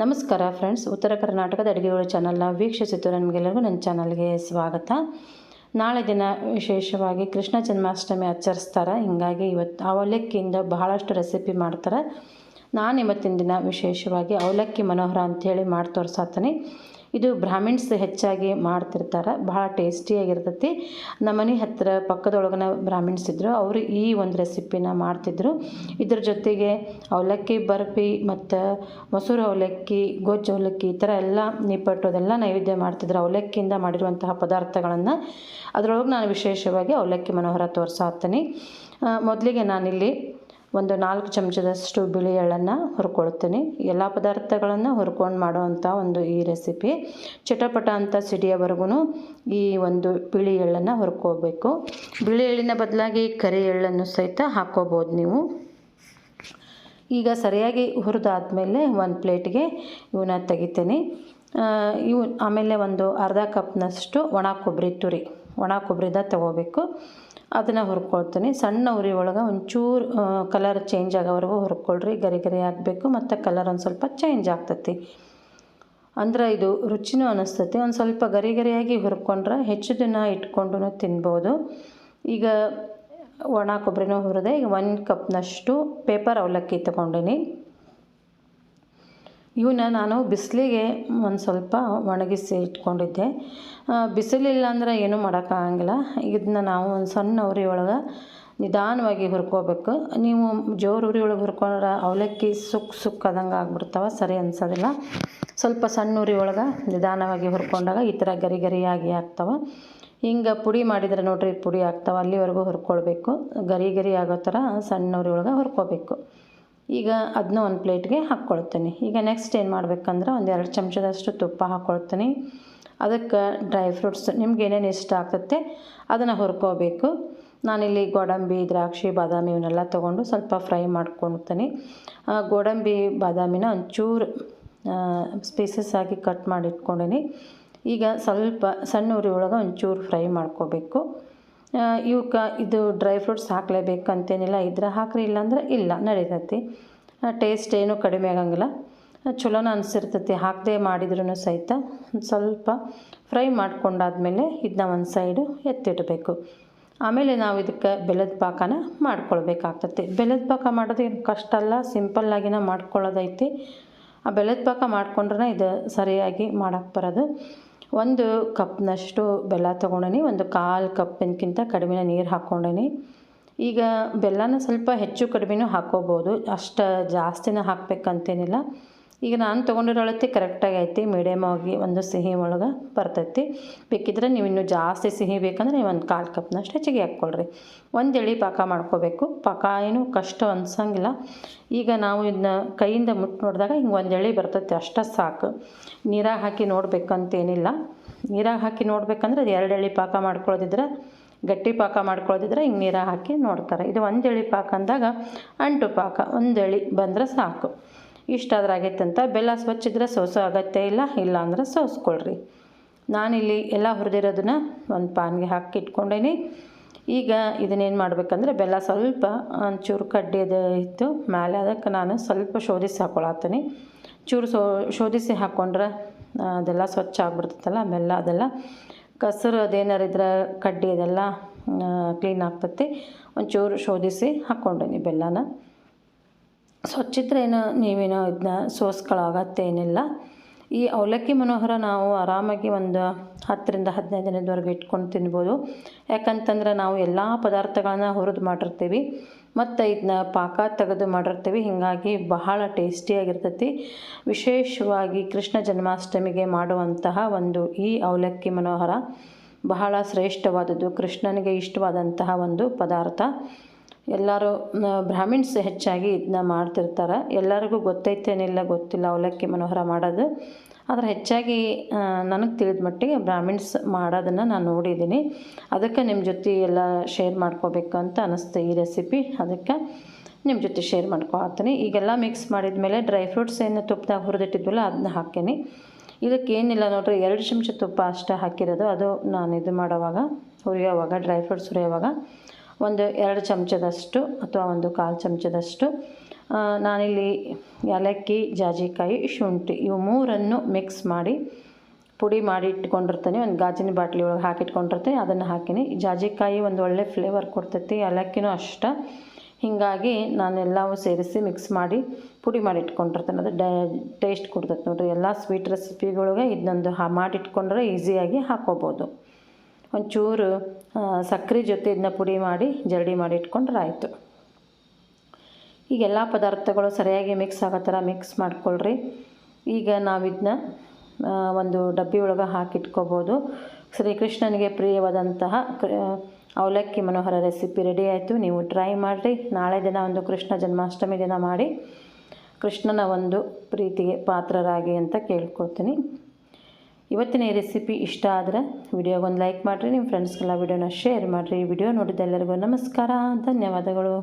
ನಮಸ್ಕಾರ ಫ್ರೆಂಡ್ಸ್. ಉತ್ತರ ಕರ್ನಾಟಕದ ಅಡುಗೆಗಳು ಚಾನಲ್ನ ವೀಕ್ಷಿಸಿತು ನಮಗೆಲ್ಲರಿಗೂ ನನ್ನ ಚಾನಲ್ಗೆ ಸ್ವಾಗತ. ನಾಳೆ ದಿನ ವಿಶೇಷವಾಗಿ ಕೃಷ್ಣ ಜನ್ಮಾಷ್ಟಮಿ ಆಚರಿಸ್ತಾರೆ. ಹೀಗಾಗಿ ಇವತ್ತು ಅವಲಕ್ಕಿಯಿಂದ ಬಹಳಷ್ಟು ರೆಸಿಪಿ ಮಾಡ್ತಾರೆ. ನಾನು ಇವತ್ತಿನ ದಿನ ವಿಶೇಷವಾಗಿ ಅವಲಕ್ಕಿ ಮನೋಹರ ಅಂಥೇಳಿ ಮಾಡಿ ತೋರ್ಸಾತೀನಿ ಇದು ಬ್ರಾಹ್ಮಿಣ್ಸ್ ಹೆಚ್ಚಾಗಿ ಮಾಡ್ತಿರ್ತಾರೆ. ಭಾಳ ಟೇಸ್ಟಿಯಾಗಿರ್ತೈತಿ ನಮ್ಮ ಮನೆ ಹತ್ತಿರ ಪಕ್ಕದೊಳಗನ ಬ್ರಾಹ್ಮಿಣ್ಸ್ ಇದ್ದರು ಅವರು ಈ ಒಂದು ರೆಸಿಪಿನ ಮಾಡ್ತಿದ್ರು. ಇದ್ರ ಜೊತೆಗೆ ಅವಲಕ್ಕಿ ಬರ್ಫಿ ಮತ್ತು ಮೊಸರು ಅವಲಕ್ಕಿ, ಗೊಜ್ಜು ಅವಲಕ್ಕಿ ಈ ಥರ ಎಲ್ಲ ನಿಪ್ಪಟ್ಟು ಅದೆಲ್ಲ ನೈವೇದ್ಯ ಮಾಡ್ತಿದ್ರು. ಅವಲಕ್ಕಿಯಿಂದ ಮಾಡಿರುವಂತಹ ಪದಾರ್ಥಗಳನ್ನು ಅದರೊಳಗೆ ನಾನು ವಿಶೇಷವಾಗಿ ಅವಲಕ್ಕಿ ಮನೋಹರ ತೋರಿಸಾತೀನಿ. ಮೊದಲಿಗೆ ನಾನಿಲ್ಲಿ ಒಂದು ನಾಲ್ಕು ಚಮಚದಷ್ಟು ಬಿಳಿ ಎಳ್ಳನ್ನು ಹುರ್ಕೊಳ್ತೀನಿ ಎಲ್ಲ ಪದಾರ್ಥಗಳನ್ನು ಹುರ್ಕೊಂಡು ಮಾಡುವಂಥ ಒಂದು ಈ ರೆಸಿಪಿ. ಚಟಪಟ ಅಂತ ಸಿಡಿಯೋವರೆಗೂ ಈ ಒಂದು ಬಿಳಿ ಎಳ್ಳನ್ನು ಹುರ್ಕೋಬೇಕು. ಬಿಳಿ ಎಳ್ಳಿನ ಬದಲಾಗಿ ಕರಿ ಎಳ್ಳನ್ನು ಸಹಿತ ಹಾಕೋಬೋದು ನೀವು. ಈಗ ಸರಿಯಾಗಿ ಹುರಿದಾದ್ಮೇಲೆ ಒಂದು ಪ್ಲೇಟ್ಗೆ ಇವನ್ನ ತೆಗಿತೀನಿ. ಇವು ಆಮೇಲೆ ಒಂದು ಅರ್ಧ ಕಪ್ನಷ್ಟು ಒಣ ಕೊಬ್ಬರಿ ತುರಿ. ಒಣ ಕೊಬ್ಬರಿದ ತೊಗೋಬೇಕು. ಅದನ್ನು ಹುರ್ಕೊಳ್ತೀನಿ. ಸಣ್ಣ ಉರಿ ಒಳಗೆ ಒಂಚೂರು ಕಲರ್ ಚೇಂಜ್ ಆಗೋವರೆಗೂ ಹುರ್ಕೊಳ್ರಿ. ಗರಿ ಗರಿ ಆಗಬೇಕು. ಮತ್ತು ಕಲರ್ ಒಂದು ಸ್ವಲ್ಪ ಚೇಂಜ್ ಆಗ್ತೈತಿ. ಅಂದ್ರೆ ಇದು ರುಚಿನೂ ಅನ್ನಿಸ್ತೈತಿ ಒಂದು ಸ್ವಲ್ಪ ಗರಿ ಗರಿಯಾಗಿ ಹುರ್ಕೊಂಡ್ರೆ ಹೆಚ್ಚು ದಿನ ಇಟ್ಕೊಂಡು ತಿನ್ಬೋದು. ಈಗ ಒಣ ಕೊಬ್ಬರಿನೂ ಹುರಿದೆ ಈಗ ಒಂದು ಕಪ್ನಷ್ಟು ಪೇಪರ್ ಅವಲಕ್ಕಿ ತೊಗೊಂಡಿನಿ. ಇವನ್ನ ನಾನು ಬಿಸಿಲಿಗೆ ಒಂದು ಸ್ವಲ್ಪ ಒಣಗಿಸಿ ಇಟ್ಕೊಂಡಿದ್ದೆ. ಬಿಸಿಲಿಲ್ಲ ಅಂದ್ರೆ ಏನೂ ಮಾಡೋಕ್ಕಾಗಂಗಿಲ್ಲ ಇದನ್ನ ನಾವು ಒಂದು ಸಣ್ಣ ಉರಿ ಒಳಗೆ ನಿಧಾನವಾಗಿ ಹುರ್ಕೋಬೇಕು. ನೀವು ಜೋರು ಉರಿ ಒಳಗೆ ಹುರ್ಕೊಂಡ್ರೆ ಅವಲಕ್ಕಿ ಸುಕ್ ಸುಕ್ಕದಂಗೆ ಆಗ್ಬಿಡ್ತಾವೆ, ಸರಿ ಅನ್ಸೋದಿಲ್ಲ. ಸ್ವಲ್ಪ ಸಣ್ಣ ಉರಿ ಒಳಗೆ ನಿಧಾನವಾಗಿ ಹುರ್ಕೊಂಡಾಗ ಈ ಥರ ಗರಿ ಗರಿಯಾಗಿ ಆಗ್ತಾವೆ. ಹಿಂಗೆ ಪುಡಿ ಮಾಡಿದ್ರೆ ನೋಡ್ರಿ ಪುಡಿ ಆಗ್ತಾವೆ, ಅಲ್ಲಿವರೆಗೂ ಹುರ್ಕೊಳ್ಬೇಕು. ಗರಿ ಗರಿ ಆಗೋ ಥರ ಸಣ್ಣ ಉರಿ ಒಳಗೆ ಹುರ್ಕೋಬೇಕು. ಈಗ ಅದನ್ನ ಒಂದು ಪ್ಲೇಟ್ಗೆ ಹಾಕ್ಕೊಳ್ತೀನಿ. ಈಗ ನೆಕ್ಸ್ಟ್ ಏನು ಮಾಡಬೇಕಂದ್ರೆ ಒಂದು ಎರಡು ಚಮಚದಷ್ಟು ತುಪ್ಪ ಹಾಕ್ಕೊಳ್ತೀನಿ. ಅದಕ್ಕೆ ಡ್ರೈ ಫ್ರೂಟ್ಸ್ ನಿಮ್ಗೆ ಏನೇನು ಇಷ್ಟ ಆಗ್ತತ್ತೆ ಅದನ್ನು ಹುರ್ಕೋಬೇಕು. ನಾನಿಲ್ಲಿ ಗೋಡಂಬಿ, ದ್ರಾಕ್ಷಿ, ಬಾದಾಮಿ ಇವನ್ನೆಲ್ಲ ತೊಗೊಂಡು ಸ್ವಲ್ಪ ಫ್ರೈ ಮಾಡ್ಕೊಳ್ತೀನಿ. ಗೋಡಂಬಿ, ಬಾದಾಮಿನ ಒಂಚೂರು ಸ್ಪೀಸಸ್ ಆಗಿ ಕಟ್ ಮಾಡಿ ಇಟ್ಕೊಂಡೀನಿ ಈಗ ಸ್ವಲ್ಪ ಸಣ್ಣ ಉರಿ ಒಳಗೆ ಒಂಚೂರು ಫ್ರೈ ಮಾಡ್ಕೋಬೇಕು. ಇವಕ್ಕೆ ಇದು ಡ್ರೈ ಫ್ರೂಟ್ಸ್ ಹಾಕಲೇಬೇಕು ಅಂತೇನಿಲ್ಲ ಇದ್ರೆ ಹಾಕ್ರಿ, ಇಲ್ಲಾಂದ್ರೆ ಇಲ್ಲ, ನಡೀತೈತಿ. ಟೇಸ್ಟ್ ಏನು ಕಡಿಮೆ ಆಗಂಗಿಲ್ಲ. ಚಲೋನ ಅನಿಸಿರ್ತೈತಿ. ಹಾಕದೆ ಮಾಡಿದ್ರೂ ಸಹಿತ ಸ್ವಲ್ಪ ಫ್ರೈ ಮಾಡ್ಕೊಂಡಾದ್ಮೇಲೆ ಇದನ್ನ ಒಂದು ಸೈಡು ಎತ್ತಿಡಬೇಕು. ಆಮೇಲೆ ನಾವು ಇದಕ್ಕೆ ಬೆಲ್ಲದ ಪಾಕನ ಮಾಡ್ಕೊಳ್ಬೇಕಾಗ್ತೈತಿ. ಬೆಲ್ಲದ ಪಾಕ ಮಾಡೋದು ಏನು ಕಷ್ಟ ಅಲ್ಲ ಸಿಂಪಲ್ಲಾಗಿನ ಮಾಡ್ಕೊಳ್ಳೋದೈತಿ ಆ ಬೆಲ್ಲದ ಪಾಕ ಮಾಡ್ಕೊಂಡ್ರೆ ಇದು ಸರಿಯಾಗಿ ಮಾಡೋಕ್ಕೆ ಬರೋದು. ಒಂದು ಕಪ್ನಷ್ಟು ಬೆಲ್ಲ ತೊಗೊಂಡೀನಿ, ಒಂದು ಕಾಲು ಕಪ್ಪಿನಕ್ಕಿಂತ ಕಡಿಮೆ ನೀರು ಹಾಕ್ಕೊಂಡೀನಿ ಈಗ ಬೆಲ್ಲನ ಸ್ವಲ್ಪ ಹೆಚ್ಚು ಕಡಿಮೆನೂ ಹಾಕ್ಕೋಬೋದು ಅಷ್ಟು ಜಾಸ್ತಿನೂ ಹಾಕ್ಬೇಕಂತೇನಿಲ್ಲ. ಈಗ ನಾನು ತೊಗೊಂಡಿರೋ ಅಳತೆ ಕರೆಕ್ಟಾಗಿ ಐತಿ ಮೀಡಿಯಮ್ ಆಗಿ ಒಂದು ಸಿಹಿ ಒಳಗೆ ಬರ್ತೈತಿ. ಬೇಕಿದ್ರೆ ನೀವು ಇನ್ನೂ ಜಾಸ್ತಿ ಸಿಹಿ ಬೇಕಂದ್ರೆ ನೀವು ಒಂದು ಕಾಲು ಕಪ್ನಷ್ಟು ಹೆಚ್ಚಿಗೆ ಹಾಕ್ಕೊಳ್ರಿ. ಒಂದು ಎಳಿ ಪಾಕ ಮಾಡ್ಕೋಬೇಕು. ಪಾಕ ಏನು ಕಷ್ಟ ಅನ್ಸಂಗಿಲ್ಲ. ಈಗ ನಾವು ಇದನ್ನ ಕೈಯಿಂದ ಮುಟ್ಟು ನೋಡಿದಾಗ ಹಿಂಗೆ ಒಂದು ಎಳಿ ಬರ್ತೈತಿ, ಅಷ್ಟೇ ಸಾಕು. ನೀರಾಗ ಹಾಕಿ ನೋಡಬೇಕಂತೇನಿಲ್ಲ. ನೀರಾಗ ಹಾಕಿ ನೋಡ್ಬೇಕಂದ್ರೆ ಅದು ಎರಡು ಎಳಿ ಪಾಕ ಮಾಡ್ಕೊಳ್ಳೋದಿದ್ರೆ ಗಟ್ಟಿ ಪಾಕ ಮಾಡ್ಕೊಳ್ಳೋದಿದ್ರೆ ಹಿಂಗೆ ನೀರಾಗ ಹಾಕಿ ನೋಡ್ತಾರೆ. ಇದು ಒಂದು ಎಳಿ ಪಾಕ ಅಂದಾಗ ಅಂಟು ಪಾಕ, ಒಂದು ಎಳಿ ಬಂದರೆ ಸಾಕು. ಇಷ್ಟಾದ್ರೆ ಆಗೈತೆ ಅಂತ ಬೆಲ್ಲ ಸ್ವಚ್ಛ ಇದ್ರೆ ಸೋಸೋ ಅಗತ್ಯ ಇಲ್ಲ ಇಲ್ಲ ಅಂದ್ರೆ ಸೋಸ್ಕೊಳ್ರಿ. ನಾನಿಲ್ಲಿ ಎಲ್ಲ ಹುರಿದಿರೋದನ್ನ ಒಂದು ಪಾನ್ಗೆ ಹಾಕಿ ಇಟ್ಕೊಂಡೇನಿ. ಈಗ ಇದನ್ನೇನು ಮಾಡ್ಬೇಕಂದ್ರೆ ಬೆಲ್ಲ ಸ್ವಲ್ಪ ಒಂಚೂರು ಕಡ್ಡಿದು ಇತ್ತು ಮೇಲೆ ಅದಕ್ಕೆ ನಾನು ಸ್ವಲ್ಪ ಶೋಧಿಸಿ ಹಾಕೊಳತ್ತೀನಿ ಚೂರು ಸೋ ಶೋಧಿಸಿ ಹಾಕ್ಕೊಂಡ್ರೆ ಅದೆಲ್ಲ ಸ್ವಚ್ಛ ಆಗ್ಬಿಡ್ತೈತಲ್ಲ, ಬೆಲ್ಲ ಅದೆಲ್ಲ. ಕಸರು ಅದೇನಾರು ಇದ್ರೆ ಕಡ್ಡಿ ಅದೆಲ್ಲ ಕ್ಲೀನ್ ಆಗ್ತೈತಿ. ಒಂಚೂರು ಶೋಧಿಸಿ ಹಾಕ್ಕೊಂಡೇನಿ ಬೆಲ್ಲನ. ಸ್ವಚ್ಛಿದ್ರೆ ಏನು ನೀವೇನೋ ಇದನ್ನ ಸೋಸ್ಕೊಳ್ಳೋ ಅಗತ್ಯ ಏನಿಲ್ಲ ಈ ಅವಲಕ್ಕಿ ಮನೋಹರ ನಾವು ಆರಾಮಾಗಿ ಒಂದು ಹತ್ತರಿಂದ ಹದಿನೈದು ದಿನದವರೆಗೆ ಇಟ್ಕೊಂಡು ತಿನ್ಬೋದು. ಯಾಕಂತಂದ್ರೆ ನಾವು ಎಲ್ಲ ಪದಾರ್ಥಗಳನ್ನ ಹುರಿದು ಮಾಡಿರ್ತೀವಿ. ಮತ್ತು ಇದನ್ನ ಪಾಕ ತೆಗೆದು ಮಾಡಿರ್ತೀವಿ. ಹೀಗಾಗಿ ಬಹಳ ಟೇಸ್ಟಿಯಾಗಿರ್ತೈತಿ ವಿಶೇಷವಾಗಿ ಕೃಷ್ಣ ಜನ್ಮಾಷ್ಟಮಿಗೆ ಮಾಡುವಂತಹ ಒಂದು ಈ ಅವಲಕ್ಕಿ ಮನೋಹರ ಬಹಳ ಶ್ರೇಷ್ಠವಾದದ್ದು. ಕೃಷ್ಣನಿಗೆ ಇಷ್ಟವಾದಂತಹ ಒಂದು ಪದಾರ್ಥ. ಎಲ್ಲರೂ ಬ್ರಾಹ್ಮಿಣ್ಸ್ ಹೆಚ್ಚಾಗಿ ಇದನ್ನ ಮಾಡ್ತಿರ್ತಾರೆ. ಎಲ್ಲರಿಗೂ ಗೊತ್ತೈತೇನಿಲ್ಲ, ಗೊತ್ತಿಲ್ಲ ಅವಲಕ್ಕಿ ಮನೋಹರ ಮಾಡೋದು. ಆದರೆ ಹೆಚ್ಚಾಗಿ ನನಗೆ ತಿಳಿದ ಮಟ್ಟಿಗೆ ಬ್ರಾಹ್ಮಿಣ್ಸ್ ಮಾಡೋದನ್ನು ನಾನು ನೋಡಿದ್ದೀನಿ. ಅದಕ್ಕೆ ನಿಮ್ಮ ಜೊತೆ ಎಲ್ಲ ಶೇರ್ ಮಾಡ್ಕೋಬೇಕು ಅಂತ ಅನ್ನಿಸ್ತು ಈ ರೆಸಿಪಿ ಅದಕ್ಕೆ ನಿಮ್ಮ ಜೊತೆ ಶೇರ್ ಮಾಡ್ಕೊಳ್ತೀನಿ. ಈಗೆಲ್ಲ ಮಿಕ್ಸ್ ಮಾಡಿದ ಮೇಲೆ ಡ್ರೈ ಫ್ರೂಟ್ಸ್ ಏನು ತುಪ್ಪದಾಗ ಹುರಿದಿಟ್ಟಿದ್ವಲ್ಲ ಅದನ್ನ ಹಾಕೀನಿ ಇದಕ್ಕೆ ಏನಿಲ್ಲ ನೋಡ್ರಿ, ಎರಡು ಚಮಚ ತುಪ್ಪ ಅಷ್ಟೇ ಹಾಕಿರೋದು. ಅದು ನಾನು ಇದು ಮಾಡೋವಾಗ, ಹುರಿಯೋವಾಗ ಡ್ರೈ ಫ್ರೂಟ್ಸ್ ಹುರಿಯೋವಾಗ. ಒಂದು ಎರಡು ಚಮಚದಷ್ಟು ಅಥವಾ ಒಂದು ಕಾಲು ಚಮಚದಷ್ಟು ನಾನಿಲ್ಲಿ ಏಲಕ್ಕಿ, ಜಾಜಿಕಾಯಿ, ಶುಂಠಿ ಇವು ಮೂರನ್ನು ಮಿಕ್ಸ್ ಮಾಡಿ ಪುಡಿ ಮಾಡಿ ಇಟ್ಕೊಂಡಿರ್ತೀನಿ. ಒಂದು ಗಾಜಿನ ಬಾಟ್ಲಿ ಒಳಗೆ ಹಾಕಿಟ್ಕೊಂಡಿರ್ತೀನಿ. ಅದನ್ನು ಹಾಕಿನಿ. ಜಾಜಿಕಾಯಿ ಒಂದು ಒಳ್ಳೆ ಫ್ಲೇವರ್ ಕೊಡ್ತೈತಿ, ಏಲಕ್ಕಿನೂ ಅಷ್ಟೇ. ಹೀಗಾಗಿ ನಾನೆಲ್ಲವೂ ಸೇರಿಸಿ ಮಿಕ್ಸ್ ಮಾಡಿ ಪುಡಿ ಮಾಡಿ ಇಟ್ಕೊಂಡಿರ್ತೀನಿ. ಅದು ಡ ಟೇಸ್ಟ್ ಕೊಡ್ತೈತೆ ನೋಡಿರಿ. ಎಲ್ಲ ಸ್ವೀಟ್ ರೆಸಿಪಿಗಳಿಗೆ ಇದನ್ನೊಂದು ಹಾ ಮಾಡಿಟ್ಕೊಂಡ್ರೆ ಈಸಿಯಾಗಿ ಹಾಕ್ಕೋಬೋದು ಒಂಚೂರು ಸಕ್ಕರೆ ಜೊತೆ ಇದನ್ನ ಪುಡಿ ಮಾಡಿ ಜರಡಿ ಮಾಡಿ ಇಟ್ಕೊಂಡ್ರೆ ಆಯಿತು ಈಗ ಎಲ್ಲ ಪದಾರ್ಥಗಳು ಸರಿಯಾಗಿ ಮಿಕ್ಸ್ ಆಗೋ ಥರ ಮಿಕ್ಸ್ ಮಾಡ್ಕೊಳ್ರಿ. ಈಗ ನಾವಿದನ್ನ ಒಂದು ಡಬ್ಬಿ ಒಳಗೆ ಹಾಕಿಟ್ಕೋಬೋದು. ಶ್ರೀಕೃಷ್ಣನಿಗೆ ಪ್ರಿಯವಾದಂತಹ ಅವಲಕ್ಕಿ ಮನೋಹರ ರೆಸಿಪಿ ರೆಡಿ ಆಯಿತು. ನೀವು ಟ್ರೈ ಮಾಡಿರಿ. ನಾಳೆ ದಿನ ಒಂದು ಕೃಷ್ಣ ಜನ್ಮಾಷ್ಟಮಿ ದಿನ ಮಾಡಿ ಕೃಷ್ಣನ ಒಂದು ಪ್ರೀತಿಗೆ ಪಾತ್ರರಾಗಿ ಅಂತ ಕೇಳ್ಕೊಳ್ತೀನಿ. ಇವತ್ತಿನ ಈ ರೆಸಿಪಿ ಇಷ್ಟ ಆದರೆ ವಿಡಿಯೋಗೊಂದು ಲೈಕ್ ಮಾಡಿರಿ, ನಿಮ್ಮ ಫ್ರೆಂಡ್ಸ್ಗೆಲ್ಲ ವಿಡಿಯೋನ ಶೇರ್ ಮಾಡಿರಿ. ವಿಡಿಯೋ ನೋಡಿದ ಎಲ್ಲರಿಗೂ ನಮಸ್ಕಾರ, ಧನ್ಯವಾದಗಳು.